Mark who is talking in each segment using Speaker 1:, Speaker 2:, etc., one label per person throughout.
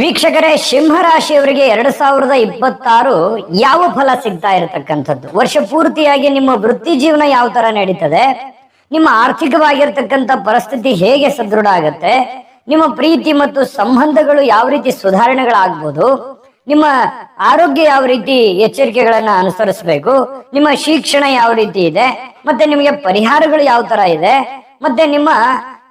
Speaker 1: ವೀಕ್ಷಕರೇ, ಸಿಂಹರಾಶಿಯವರಿಗೆ ಎರಡ್ ಸಾವಿರದ ಇಪ್ಪತ್ತಾರು ಯಾವ ಫಲ ಸಿಗ್ತಾ ಇರತಕ್ಕಂಥದ್ದು? ವರ್ಷ ಪೂರ್ತಿಯಾಗಿ ನಿಮ್ಮ ವೃತ್ತಿ ಜೀವನ ಯಾವ ತರ ನಡೀತದೆ? ನಿಮ್ಮ ಆರ್ಥಿಕವಾಗಿರ್ತಕ್ಕಂಥ ಪರಿಸ್ಥಿತಿ ಹೇಗೆ ಸದೃಢ ಆಗತ್ತೆ? ನಿಮ್ಮ ಪ್ರೀತಿ ಮತ್ತು ಸಂಬಂಧಗಳು ಯಾವ ರೀತಿ ಸುಧಾರಣೆಗಳಾಗ್ಬೋದು? ನಿಮ್ಮ ಆರೋಗ್ಯ ಯಾವ ರೀತಿ ಎಚ್ಚರಿಕೆಗಳನ್ನ ಅನುಸರಿಸಬೇಕು? ನಿಮ್ಮ ಶಿಕ್ಷಣ ಯಾವ ರೀತಿ ಇದೆ? ಮತ್ತೆ ನಿಮಗೆ ಪರಿಹಾರಗಳು ಯಾವ ತರ ಇದೆ? ಮತ್ತೆ ನಿಮ್ಮ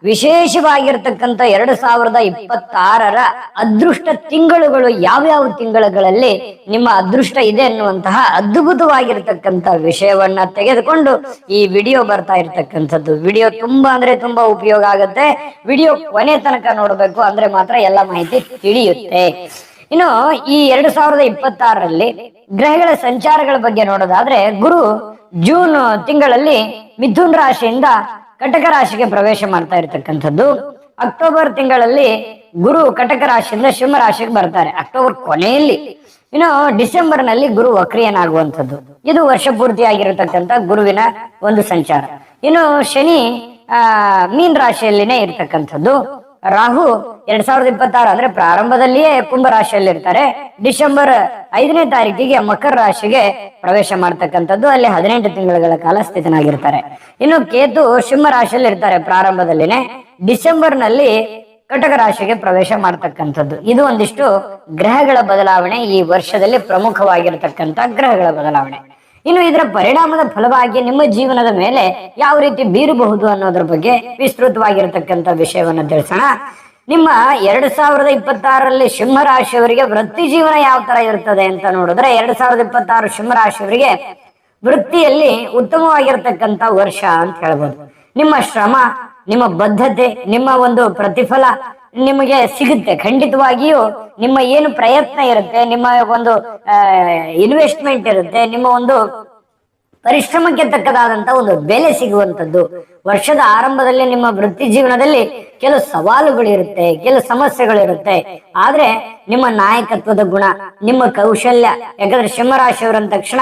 Speaker 1: ವಿಶೇಷವಾಗಿರ್ತಕ್ಕಂಥ ಎರಡು ಸಾವಿರದ ಇಪ್ಪತ್ತಾರರ ಅದೃಷ್ಟ ತಿಂಗಳುಗಳು ಯಾವ್ಯಾವ ತಿಂಗಳುಗಳಲ್ಲಿ ನಿಮ್ಮ ಅದೃಷ್ಟ ಇದೆ ಅನ್ನುವಂತಹ ಅದ್ಭುತವಾಗಿರ್ತಕ್ಕಂಥ ವಿಷಯವನ್ನ ತೆಗೆದುಕೊಂಡು ಈ ವಿಡಿಯೋ ಬರ್ತಾ ಇರ್ತಕ್ಕಂಥದ್ದು. ವಿಡಿಯೋ ತುಂಬಾ ಅಂದ್ರೆ ತುಂಬಾ ಉಪಯೋಗ ಆಗುತ್ತೆ. ವಿಡಿಯೋ ಕೊನೆ ತನಕ ನೋಡಬೇಕು ಅಂದ್ರೆ ಮಾತ್ರ ಎಲ್ಲ ಮಾಹಿತಿ ತಿಳಿಯುತ್ತೆ. ಇನ್ನು ಈ ಎರಡು ಸಾವಿರದ ಇಪ್ಪತ್ತಾರರಲ್ಲಿ ಗ್ರಹಗಳ ಸಂಚಾರಗಳ ಬಗ್ಗೆ ನೋಡೋದಾದ್ರೆ ಗುರು ಜೂನ್ ತಿಂಗಳಲ್ಲಿ ಮಿಥುನ್ ರಾಶಿಯಿಂದ ಕಟಕ ರಾಶಿಗೆ ಪ್ರವೇಶ ಮಾಡ್ತಾ ಇರತಕ್ಕಂಥದ್ದು. ಅಕ್ಟೋಬರ್ ತಿಂಗಳಲ್ಲಿ ಗುರು ಕಟಕ ರಾಶಿಯಿಂದ ಸಿಂಹ ರಾಶಿಗೆ ಬರ್ತಾರೆ. ಅಕ್ಟೋಬರ್ ಕೊನೆಯಲ್ಲಿ. ಇನ್ನು ಡಿಸೆಂಬರ್ನಲ್ಲಿ ಗುರು ವಕ್ರಿಯನಾಗುವಂಥದ್ದು. ಇದು ವರ್ಷ ಪೂರ್ತಿ ಆಗಿರತಕ್ಕಂಥ ಗುರುವಿನ ಒಂದು ಸಂಚಾರ. ಇನ್ನು ಶನಿ, ಆ, ಮೀನ್ ರಾಶಿಯಲ್ಲಿನೇ ಇರ್ತಕ್ಕಂಥದ್ದು. ರಾಹು ಎರಡ್ ಸಾವಿರದ ಇಪ್ಪತ್ತಾರು ಅಂದ್ರೆ ಪ್ರಾರಂಭದಲ್ಲಿಯೇ ಕುಂಭ ರಾಶಿಯಲ್ಲಿ ಇರ್ತಾರೆ. ಡಿಸೆಂಬರ್ ಐದನೇ ತಾರೀಕಿಗೆ ಮಕರ ರಾಶಿಗೆ ಪ್ರವೇಶ ಮಾಡ್ತಕ್ಕಂಥದ್ದು ಅಲ್ಲಿ ಹದಿನೆಂಟು ತಿಂಗಳುಗಳ ಕಾಲ ಸ್ಥಿತನಾಗಿರ್ತಾರೆ. ಇನ್ನು ಕೇತು ಸಿಂಹ ರಾಶಿಯಲ್ಲಿ ಇರ್ತಾರೆ ಪ್ರಾರಂಭದಲ್ಲಿನೇ. ಡಿಸೆಂಬರ್ನಲ್ಲಿ ಕಟಕ ರಾಶಿಗೆ ಪ್ರವೇಶ ಮಾಡ್ತಕ್ಕಂಥದ್ದು. ಇದು ಒಂದಿಷ್ಟು ಗ್ರಹಗಳ ಬದಲಾವಣೆ ಈ ವರ್ಷದಲ್ಲಿ ಪ್ರಮುಖವಾಗಿರ್ತಕ್ಕಂಥ ಗ್ರಹಗಳ ಬದಲಾವಣೆ. ಇನ್ನು ಇದರ ಪರಿಣಾಮದ ಫಲವಾಗಿ ನಿಮ್ಮ ಜೀವನದ ಮೇಲೆ ಯಾವ ರೀತಿ ಬೀರಬಹುದು ಅನ್ನೋದ್ರ ಬಗ್ಗೆ ವಿಸ್ತೃತವಾಗಿರತಕ್ಕಂತ ವಿಷಯವನ್ನ ತಿಳಿಸೋಣ. ನಿಮ್ಮ ಎರಡ್ ಸಾವಿರದ ಇಪ್ಪತ್ತಾರರಲ್ಲಿ ಸಿಂಹ ರಾಶಿಯವರಿಗೆ ವೃತ್ತಿ ಜೀವನ ಯಾವ ತರ ಇರ್ತದೆ ಅಂತ ನೋಡಿದ್ರೆ ಎರಡ್ ಸಾವಿರದ ಇಪ್ಪತ್ತಾರು ಸಿಂಹ ರಾಶಿಯವರಿಗೆ ವೃತ್ತಿಯಲ್ಲಿ ಉತ್ತಮವಾಗಿರ್ತಕ್ಕಂಥ ವರ್ಷ ಅಂತ ಹೇಳ್ಬೋದು. ನಿಮ್ಮ ಶ್ರಮ, ನಿಮ್ಮ ಬದ್ಧತೆ, ನಿಮ್ಮ ಒಂದು ಪ್ರತಿಫಲ ನಿಮಗೆ ಸಿಗುತ್ತೆ. ಖಂಡಿತವಾಗಿಯೂ ನಿಮ್ಮ ಏನು ಪ್ರಯತ್ನ ಇರುತ್ತೆ, ನಿಮ್ಮ ಒಂದು ಇನ್ವೆಸ್ಟ್ಮೆಂಟ್ ಇರುತ್ತೆ, ನಿಮ್ಮ ಒಂದು ಪರಿಶ್ರಮಕ್ಕೆ ತಕ್ಕದಾದಂತ ಒಂದು ಬೆಲೆ ಸಿಗುವಂತದ್ದು ವರ್ಷದ ಆರಂಭದಲ್ಲಿ ನಿಮ್ಮ ವೃತ್ತಿ ಜೀವನದಲ್ಲಿ ಕೆಲವು ಸವಾಲುಗಳಿರುತ್ತೆ, ಕೆಲವು ಸಮಸ್ಯೆಗಳಿರುತ್ತೆ. ಆದ್ರೆ ನಿಮ್ಮ ನಾಯಕತ್ವದ ಗುಣ, ನಿಮ್ಮ ಕೌಶಲ್ಯ, ಯಾಕಂದ್ರೆ ಸಿಂಹರಾಶಿಯವರಂದ ತಕ್ಷಣ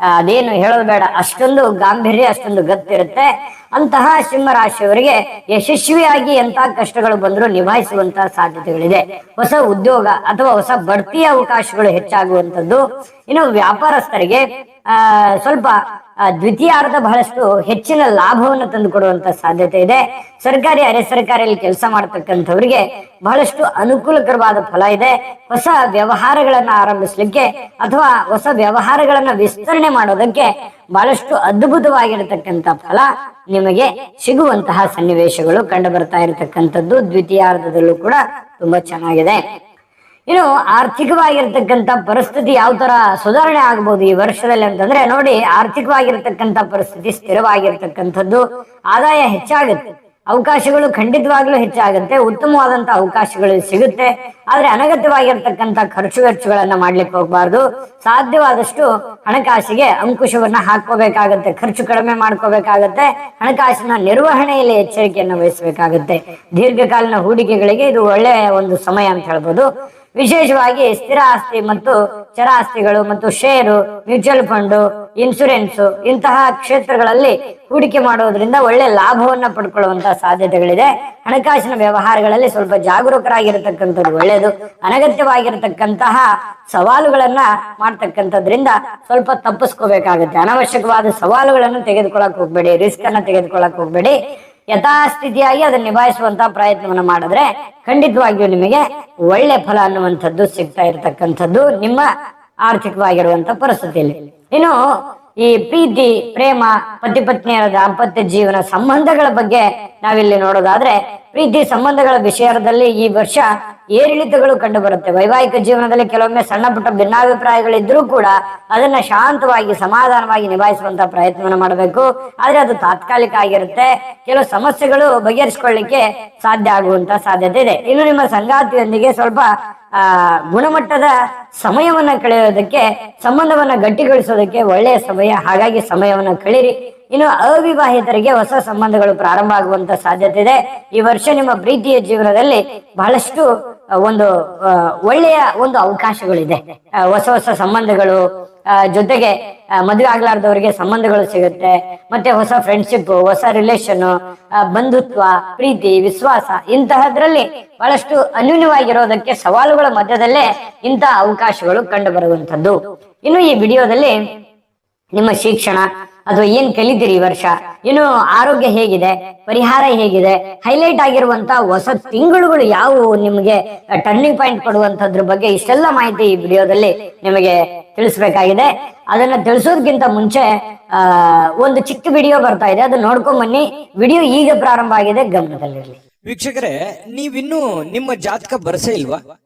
Speaker 1: ಅದೇನು ಹೇಳೋದು ಬೇಡ. ಅಷ್ಟೊಂದು ಗಾಂಭೀರ್ಯ, ಅಷ್ಟೊಂದು ಗತ್ತಿರುತ್ತೆ ಅಂತಹ ಸಿಂಹರಾಶಿಯವರಿಗೆ ಯಶಸ್ವಿಯಾಗಿ ಎಂತ ಕಷ್ಟಗಳು ಬಂದರೂ ನಿಭಾಯಿಸುವಂತಹ ಸಾಧ್ಯತೆಗಳಿದೆ. ಹೊಸ ಉದ್ಯೋಗ ಅಥವಾ ಹೊಸ ಬಡ್ತಿಯ ಅವಕಾಶಗಳು ಹೆಚ್ಚಾಗುವಂತದ್ದು ಇನ್ನು ವ್ಯಾಪಾರಸ್ಥರಿಗೆ ಸ್ವಲ್ಪ ದ್ವಿತೀಯಾರ್ಧ ಬಹಳಷ್ಟು ಹೆಚ್ಚಿನ ಲಾಭವನ್ನು ತಂದುಕೊಡುವಂತ ಸಾಧ್ಯತೆ ಇದೆ. ಸರ್ಕಾರಿ, ಅರೆ ಸರ್ಕಾರಿಯಲ್ಲಿ ಕೆಲಸ ಮಾಡ್ತಕ್ಕಂಥವ್ರಿಗೆ ಬಹಳಷ್ಟು ಅನುಕೂಲಕರವಾದ ಫಲ ಇದೆ. ಹೊಸ ವ್ಯವಹಾರಗಳನ್ನ ಆರಂಭಿಸ್ಲಿಕ್ಕೆ ಅಥವಾ ಹೊಸ ವ್ಯವಹಾರಗಳನ್ನ ವಿಸ್ತರಣೆ ಮಾಡೋದಕ್ಕೆ ಬಹಳಷ್ಟು ಅದ್ಭುತವಾಗಿರತಕ್ಕಂಥ ಫಲ ನಿಮಗೆ ಸಿಗುವಂತಹ ಸನ್ನಿವೇಶಗಳು ಕಂಡು ಬರ್ತಾ ಇರತಕ್ಕಂಥದ್ದು. ದ್ವಿತೀಯಾರ್ಧದಲ್ಲೂ ಕೂಡ ತುಂಬಾ ಚೆನ್ನಾಗಿದೆ. ಇನ್ನು ಆರ್ಥಿಕವಾಗಿರ್ತಕ್ಕಂಥ ಪರಿಸ್ಥಿತಿ ಯಾವ ತರ ಸುಧಾರಣೆ ಆಗ್ಬೋದು ಈ ವರ್ಷದಲ್ಲಿ ಅಂತಂದ್ರೆ ನೋಡಿ, ಆರ್ಥಿಕವಾಗಿರ್ತಕ್ಕಂಥ ಪರಿಸ್ಥಿತಿ ಸ್ಥಿರವಾಗಿರ್ತಕ್ಕಂಥದ್ದು ಆದಾಯ ಹೆಚ್ಚಾಗುತ್ತೆ. ಅವಕಾಶಗಳು ಖಂಡಿತವಾಗ್ಲೂ ಹೆಚ್ಚಾಗುತ್ತೆ ಉತ್ತಮವಾದಂತ ಅವಕಾಶಗಳು ಸಿಗುತ್ತೆ. ಆದ್ರೆ ಅನಗತ್ಯವಾಗಿರ್ತಕ್ಕಂಥ ಖರ್ಚು ವೆಚ್ಚಗಳನ್ನ ಮಾಡ್ಲಿಕ್ಕೆ ಹೋಗ್ಬಾರ್ದು. ಸಾಧ್ಯವಾದಷ್ಟು ಹಣಕಾಸಿಗೆ ಅಂಕುಶವನ್ನ ಹಾಕೋಬೇಕಾಗತ್ತೆ ಖರ್ಚು ಕಡಿಮೆ ಮಾಡ್ಕೋಬೇಕಾಗತ್ತೆ, ಹಣಕಾಸಿನ ನಿರ್ವಹಣೆಯಲ್ಲಿ ಎಚ್ಚರಿಕೆಯನ್ನು ವಹಿಸಬೇಕಾಗುತ್ತೆ. ದೀರ್ಘಕಾಲೀನ ಹೂಡಿಕೆಗಳಿಗೆ ಇದು ಒಳ್ಳೆಯ ಒಂದು ಸಮಯ ಅಂತ ಹೇಳ್ಬೋದು. ವಿಶೇಷವಾಗಿ ಸ್ಥಿರ ಆಸ್ತಿ ಮತ್ತು ಚರ ಆಸ್ತಿಗಳು ಮತ್ತು ಷೇರು ಮ್ಯೂಚುವಲ್ ಫಂಡ್ ಇನ್ಸೂರೆನ್ಸ್ ಇಂತಹ ಕ್ಷೇತ್ರಗಳಲ್ಲಿ ಹೂಡಿಕೆ ಮಾಡುವುದರಿಂದ ಒಳ್ಳೆ ಲಾಭವನ್ನ ಪಡ್ಕೊಳ್ಳುವಂತಹ ಸಾಧ್ಯತೆಗಳಿದೆ. ಹಣಕಾಸಿನ ವ್ಯವಹಾರಗಳಲ್ಲಿ ಸ್ವಲ್ಪ ಜಾಗರೂಕರಾಗಿರತಕ್ಕಂಥದ್ದು ಒಳ್ಳೆಯದು. ಅನಗತ್ಯವಾಗಿರತಕ್ಕಂತಹ ಸವಾಲುಗಳನ್ನ ಮಾಡ್ತಕ್ಕಂಥದ್ರಿಂದ ಸ್ವಲ್ಪ ತಪ್ಪಿಸ್ಕೋಬೇಕಾಗುತ್ತೆ. ಅನವಶ್ಯಕವಾದ ಸವಾಲುಗಳನ್ನು ತೆಗೆದುಕೊಳ್ಳಕ್ ಹೋಗ್ಬೇಡಿ ರಿಸ್ಕ್ ಅನ್ನ ತೆಗೆದುಕೊಳ್ಳಕ್ ಹೋಗ್ಬೇಡಿ. ಯಥಾಸ್ಥಿತಿಯಾಗಿ ಅದನ್ನ ನಿಭಾಯಿಸುವಂತ ಪ್ರಯತ್ನವನ್ನು ಮಾಡಿದ್ರೆ ಖಂಡಿತವಾಗಿಯೂ ನಿಮಗೆ ಒಳ್ಳೆ ಫಲ ಅನ್ನುವಂಥದ್ದು ಸಿಗ್ತಾ ಇರತಕ್ಕಂಥದ್ದು ನಿಮ್ಮ ಆರ್ಥಿಕವಾಗಿರುವಂತ ಪರಿಸ್ಥಿತಿಯಲ್ಲಿ. ಇನ್ನು ಈ ಪ್ರೀತಿ, ಪ್ರೇಮ ಪತಿ ಪತ್ನಿಯರ ದಾಂಪತ್ಯ ಜೀವನ ಸಂಬಂಧಗಳ ಬಗ್ಗೆ ನಾವಿಲ್ಲಿ ನೋಡೋದಾದ್ರೆ ಪ್ರೀತಿ ಸಂಬಂಧಗಳ ವಿಷಯದಲ್ಲಿ ಈ ವರ್ಷ ಏರಿಳಿತಗಳು ಕಂಡು ಬರುತ್ತೆ. ವೈವಾಹಿಕ ಜೀವನದಲ್ಲಿ ಕೆಲವೊಮ್ಮೆ ಸಣ್ಣ ಪುಟ್ಟ ಭಿನ್ನಾಭಿಪ್ರಾಯಗಳಿದ್ರೂ ಕೂಡ ಅದನ್ನ ಶಾಂತವಾಗಿ, ಸಮಾಧಾನವಾಗಿ ನಿಭಾಯಿಸುವಂತ ಪ್ರಯತ್ನವನ್ನು ಮಾಡಬೇಕು. ಆದ್ರೆ ಅದು ತಾತ್ಕಾಲಿಕ ಆಗಿರುತ್ತೆ. ಕೆಲವು ಸಮಸ್ಯೆಗಳು ಬಗೆಹರಿಸಿಕೊಳ್ಳಿಕ್ಕೆ ಸಾಧ್ಯ ಆಗುವಂತ ಸಾಧ್ಯತೆ ಇದೆ. ಇನ್ನು ನಿಮ್ಮ ಸಂಗಾತಿಯೊಂದಿಗೆ ಸ್ವಲ್ಪ, ಆ, ಗುಣಮಟ್ಟದ ಸಮಯವನ್ನ ಕಳೆಯೋದಕ್ಕೆ, ಸಂಬಂಧವನ್ನ ಗಟ್ಟಿಗೊಳಿಸೋದಕ್ಕೆ ಒಳ್ಳೆಯ ಸಮಯ. ಹಾಗಾಗಿ ಸಮಯವನ್ನ ಕಳೀರಿ. ಇನ್ನು ಅವಿವಾಹಿತರಿಗೆ ಹೊಸ ಸಂಬಂಧಗಳು ಪ್ರಾರಂಭ ಆಗುವಂತ ಸಾಧ್ಯತೆ ಇದೆ. ಈ ವರ್ಷ ನಿಮ್ಮ ಪ್ರೀತಿಯ ಜೀವನದಲ್ಲಿ ಬಹಳಷ್ಟು ಒಂದು ಒಳ್ಳೆಯ ಒಂದು ಅವಕಾಶಗಳಿದೆ. ಹೊಸ ಹೊಸ ಸಂಬಂಧಗಳು ಜೊತೆಗೆ ಮದುವೆ ಆಗ್ಲಾರ್ದವರಿಗೆ ಸಂಬಂಧಗಳು ಸಿಗುತ್ತೆ. ಮತ್ತೆ ಹೊಸ ಫ್ರೆಂಡ್ಶಿಪ್ ಹೊಸ ರಿಲೇಶನ್ ಬಂಧುತ್ವ, ಪ್ರೀತಿ, ವಿಶ್ವಾಸ ಇಂತಹದ್ರಲ್ಲಿ ಬಹಳಷ್ಟು ಅನ್ಯೂನ್ಯವಾಗಿರೋದಕ್ಕೆ ಸವಾಲುಗಳ ಮಧ್ಯದಲ್ಲೇ ಇಂತಹ ಅವಕಾಶಗಳು ಕಂಡು ಬರುವಂತದ್ದು ಇನ್ನು ಈ ವಿಡಿಯೋದಲ್ಲಿ ನಿಮ್ಮ ಶಿಕ್ಷಣ ಅಥವಾ ಏನ್ ಕಲಿತೀರಿ ಈ ವರ್ಷ? ಇನ್ನು ಆರೋಗ್ಯ ಹೇಗಿದೆ? ಪರಿಹಾರ ಹೇಗಿದೆ? ಹೈಲೈಟ್ ಆಗಿರುವಂತ ಹೊಸ ತಿಂಗಳುಗಳು ಯಾವುವು ನಿಮಗೆ ಟರ್ನಿಂಗ್ ಪಾಯಿಂಟ್ ಕೊಡುವಂತದ್ರ ಬಗ್ಗೆ ಇಷ್ಟೆಲ್ಲ ಮಾಹಿತಿ ಈ ವಿಡಿಯೋದಲ್ಲಿ ನಿಮಗೆ ತಿಳಿಸ್ಬೇಕಾಗಿದೆ. ಅದನ್ನ ತಿಳಿಸೋದ್ಕಿಂತ ಮುಂಚೆ, ಆ, ಒಂದು ಚಿಕ್ಕ ವಿಡಿಯೋ ಬರ್ತಾ ಇದೆ. ಅದನ್ನ ನೋಡ್ಕೊಂಡ್ ಬನ್ನಿ. ವಿಡಿಯೋ ಈಗ ಪ್ರಾರಂಭ ಆಗಿದೆ. ಗಮನದಲ್ಲಿರಲಿ.
Speaker 2: ವೀಕ್ಷಕರೇ, ನೀವಿನ್ನೂ ನಿಮ್ಮ ಜಾತಕ ಬರಸೇ ಇಲ್ವಾ?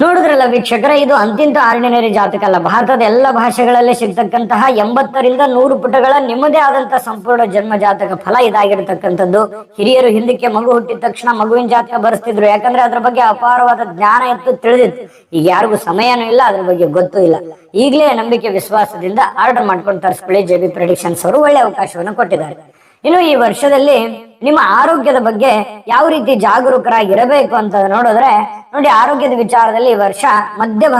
Speaker 1: ನೋಡಿದ್ರಲ್ಲ ವೀಕ್ಷಕರ, ಇದು ಅಂತಿಂತ ಆರ್ಡಿನರಿ ಜಾತಕ ಅಲ್ಲ. ಭಾರತದ ಎಲ್ಲ ಭಾಷೆಗಳಲ್ಲಿ ಸಿಗ್ತಕ್ಕಂತಹ ಎಂಬತ್ತರಿಂದ ನೂರು ಪುಟಗಳ ನಿಮ್ಮದೇ ಆದಂತಹ ಸಂಪೂರ್ಣ ಜನ್ಮ ಜಾತಕ ಫಲ ಇದಾಗಿರ್ತಕ್ಕಂಥದ್ದು. ಹಿರಿಯರು ಹಿಂದಕ್ಕೆ ಮಗು ಹುಟ್ಟಿದ ತಕ್ಷಣ ಮಗುವಿನ ಜಾತಕ ಬರೆಸ್ತಿದ್ರು. ಯಾಕಂದ್ರೆ ಅದ್ರ ಬಗ್ಗೆ ಅಪಾರವಾದ ಜ್ಞಾನ ಇತ್ತು, ತಿಳಿದಿತ್ತು. ಈಗ ಯಾರಿಗೂ ಸಮಯನೂ ಇಲ್ಲ, ಅದ್ರ ಬಗ್ಗೆ ಗೊತ್ತೂ ಇಲ್ಲ. ಈಗಲೇ ನಂಬಿಕೆ, ವಿಶ್ವಾಸದಿಂದ ಆರ್ಡರ್ ಮಾಡ್ಕೊಂಡು ತರಿಸ್ಕೊಳ್ಳಿ. ಜೆ ಬಿ ಪ್ರೆಡಿಕ್ಷನ್ಸ್ ಅವರು ಒಳ್ಳೆ ಅವಕಾಶವನ್ನು ಕೊಟ್ಟಿದ್ದಾರೆ. ಇನ್ನು ಈ ವರ್ಷದಲ್ಲಿ ನಿಮ್ಮ ಆರೋಗ್ಯದ ಬಗ್ಗೆ ಯಾವ ರೀತಿ ಜಾಗರೂಕರಾಗಿರಬೇಕು ಅಂತ ನೋಡಿದ್ರೆ, ನೋಡಿ ಆರೋಗ್ಯದ ವಿಚಾರದಲ್ಲಿ ಈ ವರ್ಷ ಮಧ್ಯಮ,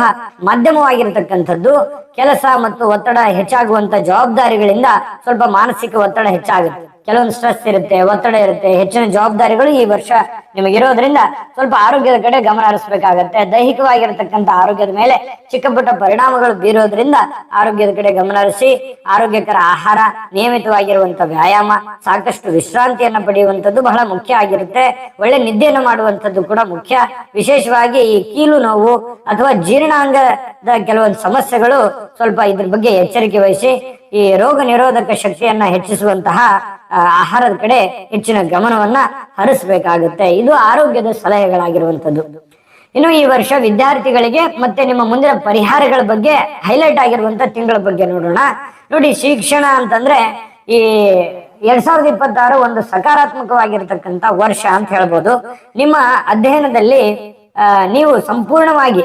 Speaker 1: ಮಧ್ಯಮವಾಗಿರತಕ್ಕಂಥದ್ದು. ಕೆಲಸ ಮತ್ತು ಒತ್ತಡ ಹೆಚ್ಚಾಗುವಂತ ಜವಾಬ್ದಾರಿಗಳಿಂದ ಸ್ವಲ್ಪ ಮಾನಸಿಕ ಒತ್ತಡ ಹೆಚ್ಚಾಗುತ್ತೆ. ಕೆಲವೊಂದು ಸ್ಟ್ರೆಸ್ ಇರುತ್ತೆ, ಒತ್ತಡ ಇರುತ್ತೆ, ಹೆಚ್ಚಿನ ಜವಾಬ್ದಾರಿಗಳು ಈ ವರ್ಷ ನಿಮಗಿರೋದ್ರಿಂದ ಸ್ವಲ್ಪ ಆರೋಗ್ಯದ ಕಡೆ ಗಮನ ಹರಿಸಬೇಕಾಗತ್ತೆ. ದೈಹಿಕವಾಗಿರತಕ್ಕಂತ ಆರೋಗ್ಯದ ಮೇಲೆ ಚಿಕ್ಕ ಪುಟ್ಟ ಪರಿಣಾಮಗಳು ಬೀರೋದ್ರಿಂದ ಆರೋಗ್ಯದ ಕಡೆ ಗಮನ ಹರಿಸಿ ಆರೋಗ್ಯಕರ ಆಹಾರ ನಿಯಮಿತವಾಗಿರುವಂತ ವ್ಯಾಯಾಮ, ಸಾಕಷ್ಟು ವಿಶ್ರಾಂತಿಯನ್ನ ಪಡೆಯುವಂತದ್ದು ಬಹಳ ಮುಖ್ಯ ಆಗಿರುತ್ತೆ. ಒಳ್ಳೆ ನಿದ್ದೆಯನ್ನು ಮಾಡುವಂತದ್ದು ಕೂಡ ಮುಖ್ಯ. ವಿಶೇಷವಾಗಿ ಈ ಕೀಲು ನೋವು ಅಥವಾ ಜೀರ್ಣಾಂಗದ ಕೆಲವೊಂದು ಸಮಸ್ಯೆಗಳು ಸ್ವಲ್ಪ ಇದ್ರ ಬಗ್ಗೆ ಎಚ್ಚರಿಕೆ ವಹಿಸಿ ಈ ರೋಗ ನಿರೋಧಕ ಶಕ್ತಿಯನ್ನ ಹೆಚ್ಚಿಸುವಂತಹ ಆಹಾರದ ಕಡೆ ಹೆಚ್ಚಿನ ಗಮನವನ್ನ ಹರಿಸಬೇಕಾಗುತ್ತೆ. ಇದು ಆರೋಗ್ಯದ ಸಲಹೆಗಳಾಗಿರುವಂತದ್ದು ಇನ್ನು ಈ ವರ್ಷ ವಿದ್ಯಾರ್ಥಿಗಳಿಗೆ ಮತ್ತೆ ನಿಮ್ಮ ಮುಂದಿನ ಪರಿಹಾರಗಳ ಬಗ್ಗೆ ಹೈಲೈಟ್ ಆಗಿರುವಂತ ತಿಂಗಳ ಬಗ್ಗೆ ನೋಡೋಣ. ನೋಡಿ, ಶಿಕ್ಷಣ ಅಂತಂದ್ರೆ ಈ ಎರಡ್ ಸಾವಿರದ ಇಪ್ಪತ್ತಾರು ಒಂದು ಸಕಾರಾತ್ಮಕವಾಗಿರ್ತಕ್ಕಂಥ ವರ್ಷ ಅಂತ ಹೇಳ್ಬೋದು. ನಿಮ್ಮ ಅಧ್ಯಯನದಲ್ಲಿ ನೀವು ಸಂಪೂರ್ಣವಾಗಿ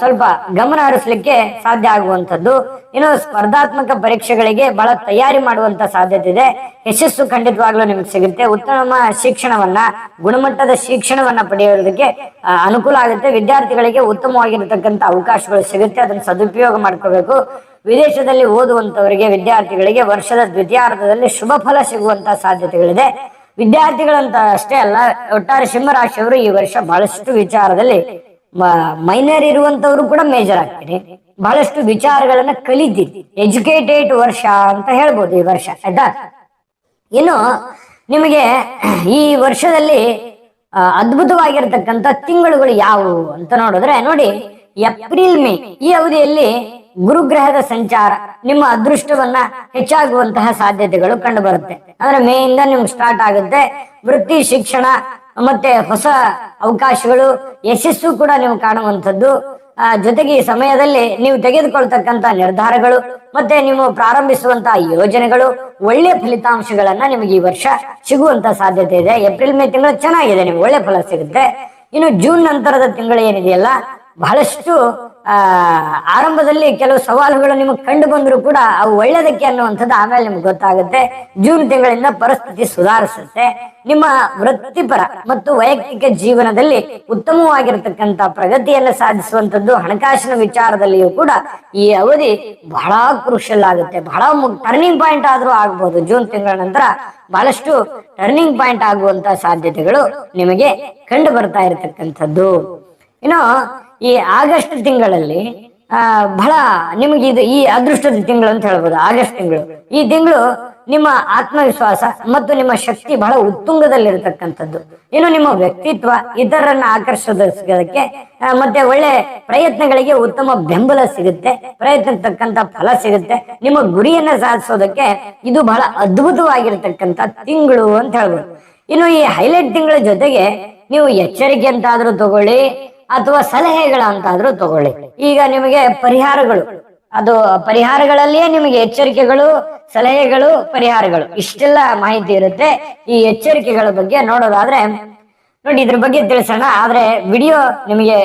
Speaker 1: ಸ್ವಲ್ಪ ಗಮನ ಹರಿಸಲಿಕ್ಕೆ ಸಾಧ್ಯ ಆಗುವಂಥದ್ದು. ಇನ್ನು ಸ್ಪರ್ಧಾತ್ಮಕ ಪರೀಕ್ಷೆಗಳಿಗೆ ಬಹಳ ತಯಾರಿ ಮಾಡುವಂತ ಸಾಧ್ಯತೆ ಇದೆ. ಯಶಸ್ಸು ಖಂಡಿತವಾಗ್ಲೂ ನಿಮ್ಗೆ ಸಿಗುತ್ತೆ. ಉತ್ತಮ ಶಿಕ್ಷಣವನ್ನ, ಗುಣಮಟ್ಟದ ಶಿಕ್ಷಣವನ್ನ ಪಡೆಯೋದಕ್ಕೆ ಅನುಕೂಲ ಆಗುತ್ತೆ. ವಿದ್ಯಾರ್ಥಿಗಳಿಗೆ ಉತ್ತಮವಾಗಿರತಕ್ಕಂತ ಅವಕಾಶಗಳು ಸಿಗುತ್ತೆ. ಅದನ್ನ ಸದುಪಯೋಗ ಮಾಡ್ಕೋಬೇಕು. ವಿದೇಶದಲ್ಲಿ ಓದುವಂತವರಿಗೆ ವಿದ್ಯಾರ್ಥಿಗಳಿಗೆ ವರ್ಷದ ದ್ವಿತೀಯಾರ್ಧದಲ್ಲಿ ಶುಭ ಫಲ ಸಿಗುವಂತ ಸಾಧ್ಯತೆಗಳಿದೆ. ವಿದ್ಯಾರ್ಥಿಗಳಂತ ಅಷ್ಟೇ ಅಲ್ಲ, ಒಟ್ಟಾರೆ ಸಿಂಹರಾಶಿಯವರು ಈ ವರ್ಷ ಬಹಳಷ್ಟು ವಿಚಾರದಲ್ಲಿ ಮೈನರ್ ಇರುವಂತವರು ಕೂಡ ಮೇಜರ್ ಆಗ್ತೀರಿ. ಬಹಳಷ್ಟು ವಿಚಾರಗಳನ್ನ ಕಲಿತೀರಿ. ಎಜುಕೇಟೆಡ್ ವರ್ಷ ಅಂತ ಹೇಳ್ಬೋದು ಈ ವರ್ಷ, ಆಯ್ತಾ? ಇನ್ನು ನಿಮಗೆ ಈ ವರ್ಷದಲ್ಲಿ ಅದ್ಭುತವಾಗಿರ್ತಕ್ಕಂಥ ತಿಂಗಳುಗಳು ಯಾವುವು ಅಂತ ನೋಡಿದ್ರೆ ನೋಡಿ, ಏಪ್ರಿಲ್ ಮೇ ಈ ಅವಧಿಯಲ್ಲಿ ಗುರುಗ್ರಹದ ಸಂಚಾರ, ನಿಮ್ಮ ಅದೃಷ್ಟವನ್ನ ಹೆಚ್ಚಾಗುವಂತಹ ಸಾಧ್ಯತೆಗಳು ಕಂಡು ಬರುತ್ತೆ ಅಂದ್ರೆ ಮೇ ಇಂದ ನಿಮ್ಗೆ ಸ್ಟಾರ್ಟ್ ಆಗುತ್ತೆ ವೃತ್ತಿ, ಶಿಕ್ಷಣ, ಮತ್ತೆ ಹೊಸ ಅವಕಾಶಗಳು, ಯಶಸ್ಸು ಕೂಡ ನೀವು ಕಾಣುವಂಥದ್ದು. ಜೊತೆಗೆ ಈ ಸಮಯದಲ್ಲಿ ನೀವು ತೆಗೆದುಕೊಳ್ತಕ್ಕಂತ ನಿರ್ಧಾರಗಳು, ಮತ್ತೆ ನೀವು ಪ್ರಾರಂಭಿಸುವಂತಹ ಯೋಜನೆಗಳು, ಒಳ್ಳೆ ಫಲಿತಾಂಶಗಳನ್ನ ನಿಮಗೆ ಈ ವರ್ಷ ಸಿಗುವಂತ ಸಾಧ್ಯತೆ ಇದೆ. ಏಪ್ರಿಲ್ ಮೇ ತಿಂಗಳು ಚೆನ್ನಾಗಿದೆ, ನಿಮ್ಗೆ ಒಳ್ಳೆ ಫಲ ಸಿಗುತ್ತೆ. ಇನ್ನು ಜೂನ್ ನಂತರದ ತಿಂಗಳು ಏನಿದೆಯಲ್ಲ, ಬಹಳಷ್ಟು ಆರಂಭದಲ್ಲಿ ಕೆಲವು ಸವಾಲುಗಳು ನಿಮಗೆ ಕಂಡು ಬಂದರೂ ಕೂಡ ಅವು ಒಳ್ಳೆದಕ್ಕೆ ಅನ್ನುವಂಥದ್ದು ಆಮೇಲೆ ನಿಮ್ಗೆ ಗೊತ್ತಾಗುತ್ತೆ. ಜೂನ್ ತಿಂಗಳಿಂದ ಪರಿಸ್ಥಿತಿ ಸುಧಾರಿಸುತ್ತೆ. ನಿಮ್ಮ ವೃತ್ತಿಪರ ಮತ್ತು ವೈಯಕ್ತಿಕ ಜೀವನದಲ್ಲಿ ಉತ್ತಮವಾಗಿರತಕ್ಕಂತ ಪ್ರಗತಿಯನ್ನು ಸಾಧಿಸುವಂತದ್ದು ಹಣಕಾಸಿನ ವಿಚಾರದಲ್ಲಿಯೂ ಕೂಡ ಈ ಅವಧಿ ಬಹಳ ಕ್ರೂಷಲ್ ಆಗುತ್ತೆ. ಬಹಳ ಟರ್ನಿಂಗ್ ಪಾಯಿಂಟ್ ಆದ್ರೂ ಆಗ್ಬೋದು. ಜೂನ್ ತಿಂಗಳ ನಂತರ ಬಹಳಷ್ಟು ಟರ್ನಿಂಗ್ ಪಾಯಿಂಟ್ ಆಗುವಂತ ಸಾಧ್ಯತೆಗಳು ನಿಮಗೆ ಕಂಡು ಬರ್ತಾ ಇರತಕ್ಕಂಥದ್ದು. ಇನ್ನು ಈ ಆಗಸ್ಟ್ ತಿಂಗಳಲ್ಲಿ, ಆ, ಬಹಳ ನಿಮಗೆ ಇದು ಈ ಅದೃಷ್ಟದ ತಿಂಗಳು ಅಂತ ಹೇಳ್ಬೋದು, ಆಗಸ್ಟ್ ತಿಂಗಳು. ಈ ತಿಂಗಳು ನಿಮ್ಮ ಆತ್ಮವಿಶ್ವಾಸ ಮತ್ತು ನಿಮ್ಮ ಶಕ್ತಿ ಬಹಳ ಉತ್ತುಂಗದಲ್ಲಿರತಕ್ಕಂಥದ್ದು. ಇನ್ನು ನಿಮ್ಮ ವ್ಯಕ್ತಿತ್ವ ಇತರರನ್ನ ಆಕರ್ಷಿಸೋದಕ್ಕೆ ಮತ್ತೆ ಒಳ್ಳೆ ಪ್ರಯತ್ನಗಳಿಗೆ ಉತ್ತಮ ಬೆಂಬಲ ಸಿಗುತ್ತೆ ಪ್ರಯತ್ನ ತಕ್ಕಂತ ಫಲ ಸಿಗುತ್ತೆ. ನಿಮ್ಮ ಗುರಿಯನ್ನ ಸಾಧಿಸೋದಕ್ಕೆ ಇದು ಬಹಳ ಅದ್ಭುತವಾಗಿರ್ತಕ್ಕಂಥ ತಿಂಗಳು ಅಂತ ಹೇಳ್ಬೋದು. ಇನ್ನು ಈ ಹೈಲೈಟ್ ತಿಂಗಳ ಜೊತೆಗೆ ನೀವು ಎಚ್ಚರಿಕೆ ಅಂತಾದ್ರೂ ತಗೊಳ್ಳಿ ಅಥವಾ ಸಲಹೆಗಳ ಅಂತಾದ್ರೂ ತಗೊಳ್ಳಿ. ಈಗ ನಿಮಗೆ ಪರಿಹಾರಗಳು. ಅದು ಪರಿಹಾರಗಳಲ್ಲಿಯೇ ನಿಮಗೆ ಎಚ್ಚರಿಕೆಗಳು, ಸಲಹೆಗಳು, ಪರಿಹಾರಗಳು. ಇಷ್ಟೆಲ್ಲ ಮಾಹಿತಿ ಇರುತ್ತೆ. ಈ ಎಚ್ಚರಿಕೆಗಳ ಬಗ್ಗೆ ನೋಡೋದಾದ್ರೆ, ನೋಡಿ ಇದ್ರ ಬಗ್ಗೆ ತಿಳಿಸೋಣ. ಆದ್ರೆ ವಿಡಿಯೋ ನಿಮಗೆ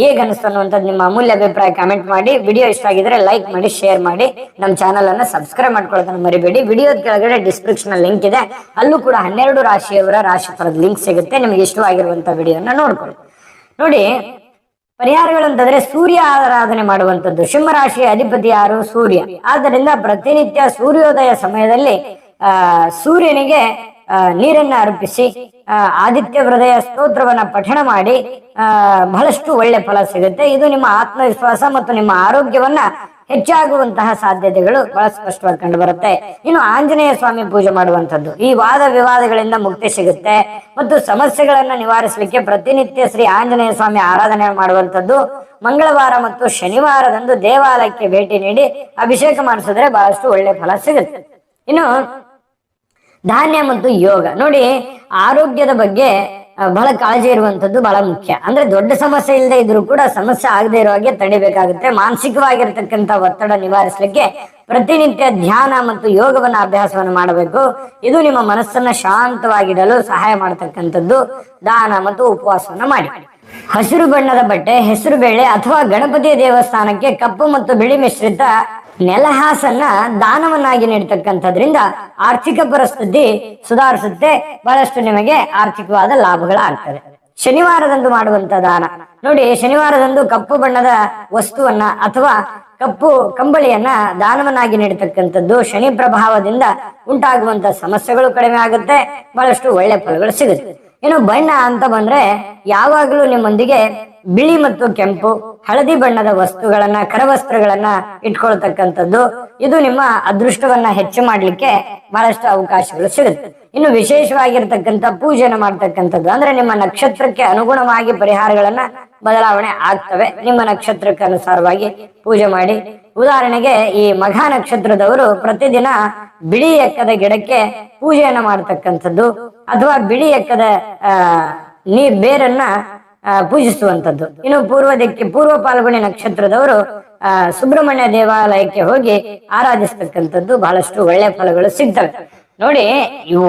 Speaker 1: ಹೇಗ್ ಅನಿಸ್ತು ನಿಮ್ಮ ಅಮೂಲ್ಯ ಅಭಿಪ್ರಾಯ ಕಮೆಂಟ್ ಮಾಡಿ. ವಿಡಿಯೋ ಇಷ್ಟ ಆಗಿದ್ರೆ ಲೈಕ್ ಮಾಡಿ ಶೇರ್ ಮಾಡಿ. ನಮ್ಮ ಚಾನಲ್ ಅನ್ನ ಸಬ್ಸ್ಕ್ರೈಬ್ ಮಾಡ್ಕೊಳ್ತಾನೆ ಮರಿಬೇಡಿ. ವಿಡಿಯೋದ ಕೆಳಗಡೆ ಡಿಸ್ಕ್ರಿಪ್ಷನ್ ಲಿಂಕ್ ಇದೆ. ಅಲ್ಲೂ ಕೂಡ ಹನ್ನೆರಡು ರಾಶಿಯವರ ರಾಶಿಫಲದ ಲಿಂಕ್ ಸಿಗುತ್ತೆ. ನಿಮಗೆ ಇಷ್ಟವಾಗಿರುವಂತ ವಿಡಿಯೋನ ನೋಡ್ಕೊಳ್ಳಿ. ನೋಡಿ ಪರಿಹಾರಗಳಂತಂದ್ರೆ ಸೂರ್ಯ ಆರಾಧನೆ ಮಾಡುವಂತದ್ದು ಸಿಂಹರಾಶಿಯ ಅಧಿಪತಿ ಯಾರು? ಸೂರ್ಯ. ಆದ್ದರಿಂದ ಪ್ರತಿನಿತ್ಯ ಸೂರ್ಯೋದಯ ಸಮಯದಲ್ಲಿ, ಆ, ಸೂರ್ಯನಿಗೆ ನೀರನ್ನ ಅರ್ಪಿಸಿ ಆದಿತ್ಯ ಹೃದಯ ಸ್ತೋತ್ರವನ್ನ ಪಠಣ ಮಾಡಿ ಬಹಳಷ್ಟು ಒಳ್ಳೆ ಫಲ ಸಿಗುತ್ತೆ. ಇದು ನಿಮ್ಮ ಆತ್ಮವಿಶ್ವಾಸ ಮತ್ತು ನಿಮ್ಮ ಆರೋಗ್ಯವನ್ನ ಹೆಚ್ಚಾಗುವಂತಹ ಸಾಧ್ಯತೆಗಳು ಬಹಳ ಸ್ಪಷ್ಟವಾಗಿ ಕಂಡು ಬರುತ್ತೆ. ಇನ್ನು ಆಂಜನೇಯ ಸ್ವಾಮಿ ಪೂಜೆ ಮಾಡುವಂತದ್ದು ಈ ವಾದ ವಿವಾದಗಳಿಂದ ಮುಕ್ತಿ ಸಿಗುತ್ತೆ. ಮತ್ತು ಸಮಸ್ಯೆಗಳನ್ನ ನಿವಾರಿಸಲಿಕ್ಕೆ ಪ್ರತಿನಿತ್ಯ ಶ್ರೀ ಆಂಜನೇಯ ಸ್ವಾಮಿ ಆರಾಧನೆ ಮಾಡುವಂತದ್ದು ಮಂಗಳವಾರ ಮತ್ತು ಶನಿವಾರದಂದು ದೇವಾಲಯಕ್ಕೆ ಭೇಟಿ ನೀಡಿ ಅಭಿಷೇಕ ಮಾಡಿಸಿದ್ರೆ ಬಹಳಷ್ಟು ಒಳ್ಳೆ ಫಲ ಸಿಗುತ್ತೆ. ಇನ್ನು ಧಾನ್ಯ ಮತ್ತು ಯೋಗ. ನೋಡಿ, ಆರೋಗ್ಯದ ಬಗ್ಗೆ ಬಹಳ ಕಾಳಜಿ ಇರುವಂತದ್ದು ಬಹಳ ಮುಖ್ಯ. ಅಂದ್ರೆ ದೊಡ್ಡ ಸಮಸ್ಯೆ ಇಲ್ಲದೆ ಇದ್ರೂ ಕೂಡ ಸಮಸ್ಯೆ ಆಗದೆ ಇರೋ ಹಾಗೆ ತಡಿಬೇಕಾಗುತ್ತೆ. ಮಾನಸಿಕವಾಗಿರ್ತಕ್ಕಂಥ ಒತ್ತಡ ನಿವಾರಿಸಲಿಕ್ಕೆ ಪ್ರತಿನಿತ್ಯ ಧ್ಯಾನ ಮತ್ತು ಯೋಗವನ್ನ ಅಭ್ಯಾಸವನ್ನು ಮಾಡಬೇಕು. ಇದು ನಿಮ್ಮ ಮನಸ್ಸನ್ನ ಶಾಂತವಾಗಿಡಲು ಸಹಾಯ ಮಾಡತಕ್ಕಂಥದ್ದು. ದಾನ ಮತ್ತು ಉಪವಾಸವನ್ನ ಮಾಡಿ. ಹಸಿರು ಬಣ್ಣದ ಬಟ್ಟೆ, ಹೆಸರು ಬೇಳೆ ಅಥವಾ ಗಣಪತಿ ದೇವಸ್ಥಾನಕ್ಕೆ ಕಪ್ಪು ಮತ್ತು ಬಿಳಿ ಮಿಶ್ರಿತ ನೆಲಹಾಸನ್ನ ದಾನವನ್ನಾಗಿ ನೀಡ್ತಕ್ಕಂಥದ್ರಿಂದ ಆರ್ಥಿಕ ಪರಿಸ್ಥಿತಿ ಸುಧಾರಿಸುತ್ತೆ. ಬಹಳಷ್ಟು ನಿಮಗೆ ಆರ್ಥಿಕವಾದ ಲಾಭಗಳಾಗ್ತದೆ ಶನಿವಾರದಂದು ಮಾಡುವಂತ ದಾನ. ನೋಡಿ, ಶನಿವಾರದಂದು ಕಪ್ಪು ಬಣ್ಣದ ವಸ್ತುವನ್ನ ಅಥವಾ ಕಪ್ಪು ಕಂಬಳಿಯನ್ನ ದಾನವನ್ನಾಗಿ ನೀಡತಕ್ಕಂಥದ್ದು ಶನಿ ಪ್ರಭಾವದಿಂದ ಉಂಟಾಗುವಂತ ಸಮಸ್ಯೆಗಳು ಕಡಿಮೆ ಆಗುತ್ತೆ. ಬಹಳಷ್ಟು ಒಳ್ಳೆ ಫಲಗಳು ಸಿಗುತ್ತೆ. ಇನ್ನು ಬಣ್ಣ ಅಂತ ಬಂದ್ರೆ ಯಾವಾಗಲೂ ನಿಮ್ಮೊಂದಿಗೆ ಬಿಳಿ ಮತ್ತು ಕೆಂಪು ಹಳದಿ ಬಣ್ಣದ ವಸ್ತುಗಳನ್ನ ಕರವಸ್ತ್ರಗಳನ್ನ ಇಟ್ಕೊಳ್ತಕ್ಕಂಥದ್ದು. ಇದು ನಿಮ್ಮ ಅದೃಷ್ಟವನ್ನ ಹೆಚ್ಚು ಮಾಡ್ಲಿಕ್ಕೆ ಬಹಳಷ್ಟು ಅವಕಾಶಗಳು ಸಿಗುತ್ತೆ. ಇನ್ನು ವಿಶೇಷವಾಗಿರ್ತಕ್ಕಂಥ ಪೂಜೆನ ಮಾಡ್ತಕ್ಕಂಥದ್ದು ಅಂದ್ರೆ ನಿಮ್ಮ ನಕ್ಷತ್ರಕ್ಕೆ ಅನುಗುಣವಾಗಿ ಪರಿಹಾರಗಳನ್ನ ಬದಲಾವಣೆ ಆಗ್ತವೆ. ನಿಮ್ಮ ನಕ್ಷತ್ರಕ್ಕೆ ಅನುಸಾರವಾಗಿ ಪೂಜೆ ಮಾಡಿ. ಉದಾಹರಣೆಗೆ ಈ ಮಘ ನಕ್ಷತ್ರದವರು ಪ್ರತಿದಿನ ಬಿಳಿ ಎಕ್ಕದ ಗಿಡಕ್ಕೆ ಪೂಜೆಯನ್ನ ಮಾಡ್ತಕ್ಕಂಥದ್ದು. ಅಥವಾ ಬಿಳಿ ಎಕ್ಕದ, ಆ, ನೀ ಬೇರನ್ನ ಪೂಜಿಸುವಂತದ್ದು ಇನ್ನು ಪೂರ್ವ ದಿಕ್ಕಿ ಪೂರ್ವ ಪಾಲ್ಗುಣಿ ನಕ್ಷತ್ರದವರು ಸುಬ್ರಹ್ಮಣ್ಯ ದೇವಾಲಯಕ್ಕೆ ಹೋಗಿ ಆರಾಧಿಸ್ತಕ್ಕಂಥದ್ದು ಬಹಳಷ್ಟು ಒಳ್ಳೆ ಫಲಗಳು ಸಿಗ್ತವೆ. ನೋಡಿ, ಇವು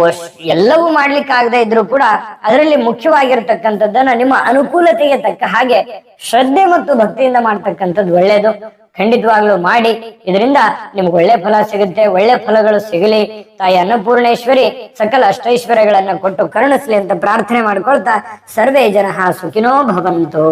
Speaker 1: ಎಲ್ಲವೂ ಮಾಡ್ಲಿಕ್ಕೆ ಆಗದೆ ಇದ್ರು ಕೂಡ ಅದರಲ್ಲಿ ಮುಖ್ಯವಾಗಿರ್ತಕ್ಕಂಥದ್ದನ್ನ ನಿಮ್ಮ ಅನುಕೂಲತೆಗೆ ತಕ್ಕ ಹಾಗೆ ಶ್ರದ್ಧೆ ಮತ್ತು ಭಕ್ತಿಯಿಂದ ಮಾಡ್ತಕ್ಕಂಥದ್ದು ಒಳ್ಳೇದು ಖಂಡಿತವಾಗ್ಲೂ ಮಾಡಿ. ಇದರಿಂದ ನಿಮ್ಗೆ ಒಳ್ಳೆ ಫಲ ಸಿಗುತ್ತೆ, ಒಳ್ಳೆ ಫಲಗಳು ಸಿಗಲಿ. ತಾಯಿ ಅನ್ನಪೂರ್ಣೇಶ್ವರಿ ಸಕಲ ಅಷ್ಟೈಶ್ವರ್ಯಗಳನ್ನ ಕೊಟ್ಟು ಕರುಣಿಸ್ಲಿ ಅಂತ ಪ್ರಾರ್ಥನೆ ಮಾಡ್ಕೊಳ್ತಾ ಸರ್ವೇ ಜನ ಸುಖಿನೋ ಭವಂತು.